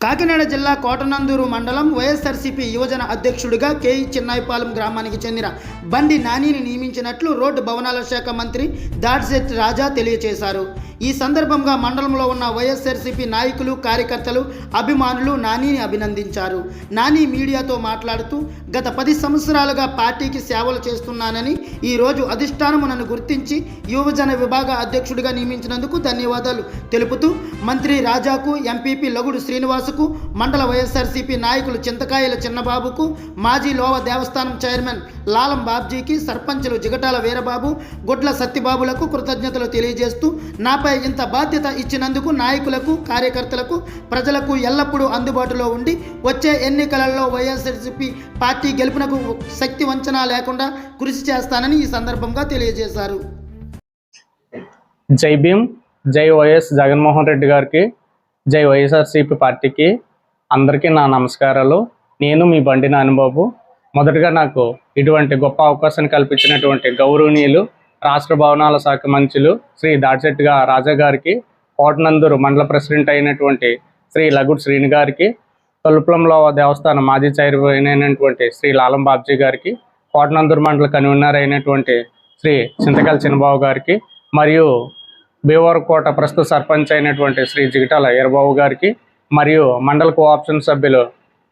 కాకినాడ జిల్లా కోటనందూరు మండలం వైఎస్ఆర్సీపీ యువజన అధ్యక్షుడిగా కేఈ చిన్నాయిపాలెం గ్రామానికి చెందిన బండి నానిని నియమించినట్లు రోడ్డు భవనాల శాఖ మంత్రి దాడ్సెట్ రాజా తెలియజేశారు ఈ సందర్భంగా మండలంలో ఉన్న వైఎస్ఆర్సీపీ నాయకులు కార్యకర్తలు అభిమానులు నానిని అభినందించారు. నాని మీడియాతో మాట్లాడుతూ గత పది సంవత్సరాలుగా పార్టీకి సేవలు చేస్తున్నానని ఈ రోజు అధిష్టానము నన్ను గుర్తించి యువజన విభాగ అధ్యక్షుడిగా నియమించినందుకు ధన్యవాదాలు తెలుపుతూ మంత్రి రాజాకు ఎంపీపీ లగుడు శ్రీనివాసుకు మండల వైఎస్ఆర్సీపీ నాయకులు చింతకాయల చిన్నబాబుకు మాజీ లోవ దేవస్థానం చైర్మన్ లాలం బాబ్జీకి సర్పంచులు జిగటాల వీరబాబు గుడ్ల సత్తిబాబులకు కృతజ్ఞతలు తెలియజేస్తూ నాపై ఇంత బాధ్యత ఇచ్చినందుకు నాయకులకు కార్యకర్తలకు ప్రజలకు ఎల్లప్పుడూ అందుబాటులో ఉండి వచ్చే ఎన్నికలలో వైఎస్ఆర్సీపీ పార్టీ గెలుపునకు శక్తి వంచన లేకుండా కృషి చేస్తానని ఈ సందర్భంగా తెలియజేశారు. జై భీమ్ జై వైఎస్ జగన్మోహన్ రెడ్డి గారికి జై వైఎస్ఆర్సీపీ పార్టీకి అందరికీ నా నమస్కారాలు. నేను మీ బండి నానిబాబు. మొదటగా నాకు ఇటువంటి గొప్ప అవకాశాన్ని కల్పించినటువంటి గౌరవనీయులు రాష్ట్ర భవనాల శాఖ మంత్రులు శ్రీ దాడిశెట్టిగా రాజా గారికి కోటనందూరు మండల ప్రెసిడెంట్ అయినటువంటి శ్రీ లగుడు శ్రీని గారికి తొలుపులంలో దేవస్థానం మాజీ చైర్మన్ అయినటువంటి శ్రీ లాలం బాబ్జీ గారికి కోటనందూరు మండల కన్వీనర్ అయినటువంటి శ్రీ చింతకాయల చిన్నబాబు గారికి మరియు భీవరకోట ప్రస్తుత సర్పంచ్ అయినటువంటి శ్రీ జిగటాల ఈరబాబు గారికి మరియు మండల కోఆప్షన్ సభ్యులు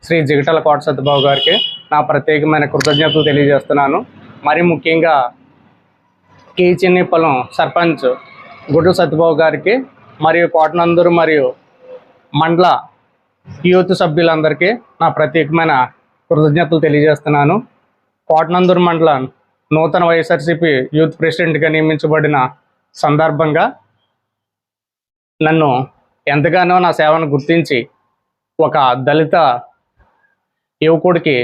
శ్రీ జిగటాల కోట సత్యబాబు గారికి నా ప్రత్యేకమైన కృతజ్ఞతలు తెలియజేస్తున్నాను. మరి ముఖ్యంగా కే సర్పంచ్ గుడ్డు సత్యబాబు గారికి మరియు కోటనందూరు మరియు మండల యూత్ సభ్యులందరికీ నా ప్రత్యేకమైన కృతజ్ఞతలు తెలియజేస్తున్నాను. కోటనందూరు మండలం నూతన వైఎస్ఆర్సీపీ యూత్ ప్రెసిడెంట్గా నియమించబడిన సందర్భంగా నన్ను ఎంతగానో నా సేవను గుర్తించి ఒక దళిత యువకుడికి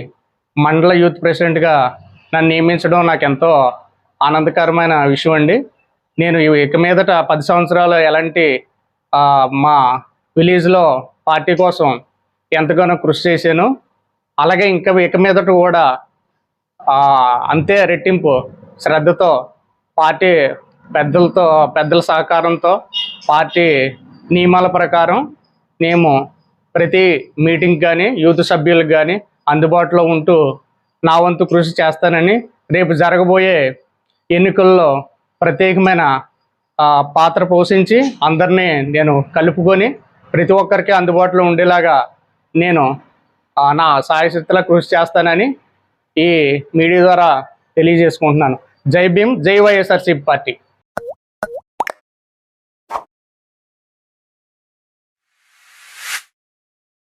మండల యూత్ ప్రెసిడెంట్గా నన్ను నియమించడం నాకు ఎంతో ఆనందకరమైన విషయం అండి. నేను ఇక మీదట పది సంవత్సరాలు ఎలాంటి మా విలేజ్లో పార్టీ కోసం ఎంతగానో కృషి చేశాను. అలాగే ఇంకా ఇక మీదట కూడా అంతే రెట్టింపు శ్రద్ధతో పార్టీ పెద్దలతో పెద్దల సహకారంతో పార్టీ నియమాల ప్రకారం మేము ప్రతి మీటింగ్ కానీ యూత్ సభ్యులకు కానీ అందుబాటులో ఉంటూ నా వంతు కృషి చేస్తానని రేపు జరగబోయే ఎన్నికల్లో ప్రత్యేకమైన పాత్ర పోషించి అందరినీ నేను కలుపుకొని ప్రతి ఒక్కరికి అందుబాటులో ఉండేలాగా నేను నా సాయశక్తిలా కృషి చేస్తానని ఈ మీడియా ద్వారా తెలియజేసుకుంటున్నాను. జై భీమ్ జై వైఎస్ఆర్సీ పార్టీ.